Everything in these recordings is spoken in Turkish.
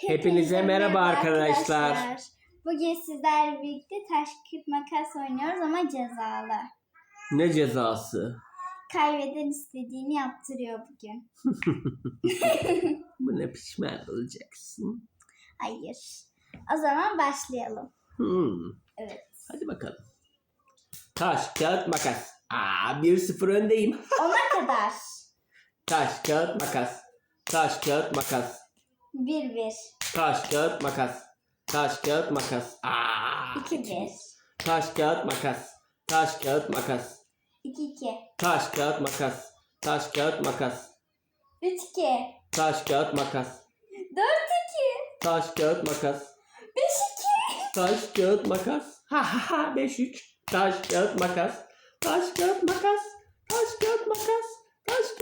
Hepinize merhaba arkadaşlar. Bugün sizlerle birlikte taş kağıt makas oynuyoruz ama cezalı. Ne cezası? Kaybeden istediğini yaptırıyor bugün. Bu ne pişman olacaksın? Hayır. O zaman başlayalım. Hmm. Evet. Hadi bakalım. Taş, kağıt, makas. Aa 1-0 öndeyim. Ona kadar. Taş, kağıt, makas. Taş, kağıt, makas. Bir bir. Taş, kağıt, makas. Taş, kağıt, makas. Aa. İki bir. Taş, kağıt, makas. Taş, kağıt, makas. İki iki. Taş, kağıt, makas. Taş, kağıt, makas. Üç iki. Taş, kağıt, makas. Dört iki. Taş, kağıt, makas. Beş iki. Taş, kağıt, makas. Ha ha ha 5-3. Taş, kağıt, makas. Taş, kağıt, makas. Taş, kağıt, makas. Taş.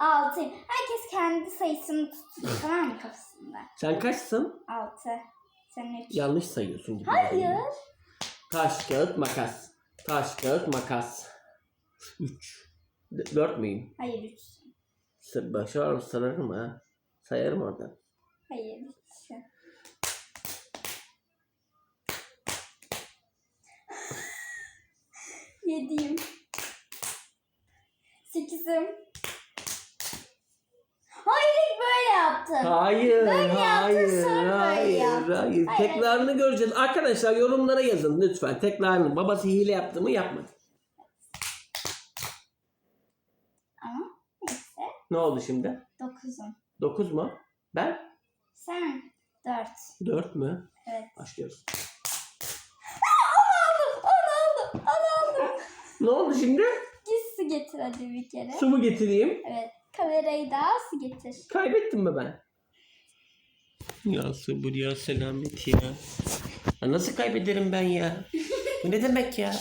Altı. Herkes kendi sayısını tutsun tamam mı kafasında? Sen kaçsın? Altı. Sen üç. Yanlış sayıyorsun gibi. Hayır. Taş, kağıt, makas. Taş, kağıt, makas. 3. 4 müyüm? Hayır üç. Başar sararım ha. Sayarım oradan. Hayır üç. Yediyim. Sekizim. Hayır ilk böyle yaptın. Hayır, Böyle hayır, yaptın, sonra böyle hayır, yaptın. hayır. Hayır. Tekrarını göreceğiz. Arkadaşlar yorumlara yazın lütfen. Tekrarını. Babası hile yaptı mı yapmadı. Ama neyse. Ne oldu şimdi? Dokuzum. 9 mu? Ben? Sen dört. 4 mü? Evet. Başlıyoruz. Onu aldım. Onu aldım. Onu aldım. Ne oldu şimdi? Git su getir hadi bir kere. Su mu getireyim? Evet. Kamerayı da su getir. Kaybettim mi ben? Ya sabır ya selamet ya. ya. Nasıl kaybederim ben ya? Bu ne demek ya?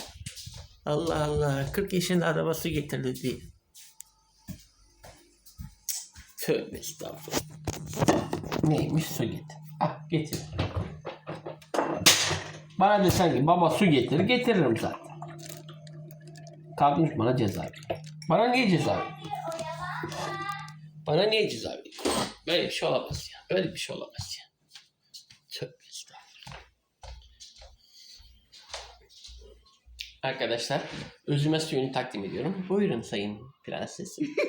Allah Allah. 40 yaşında arabası getirdi diye. Tövbe estağfurullah. Neymiş su getir. Ah getir. Bana desen ki baba su getir getiririm zaten. Kalkmış bana ceza. Bana niye ceza? Bana niye ceza veriyor? Böyle bir şey olamaz ya. Böyle bir şey olamaz ya. Tövbe estağfurullah. Arkadaşlar özüme suyunu takdim ediyorum. Buyurun sayın prensesim.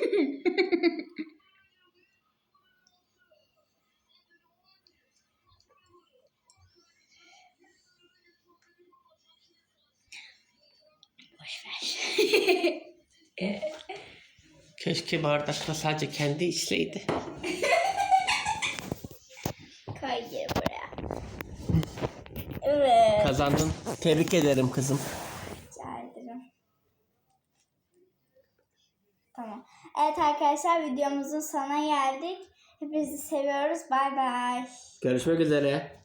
Keşke bardakta sadece kendi içseydi. Geri buraya. Evet. Kazandın. Tebrik ederim kızım. Tamam. Evet arkadaşlar videomuzun sonuna geldik. Hepinizi seviyoruz. Bay bay. Görüşmek üzere.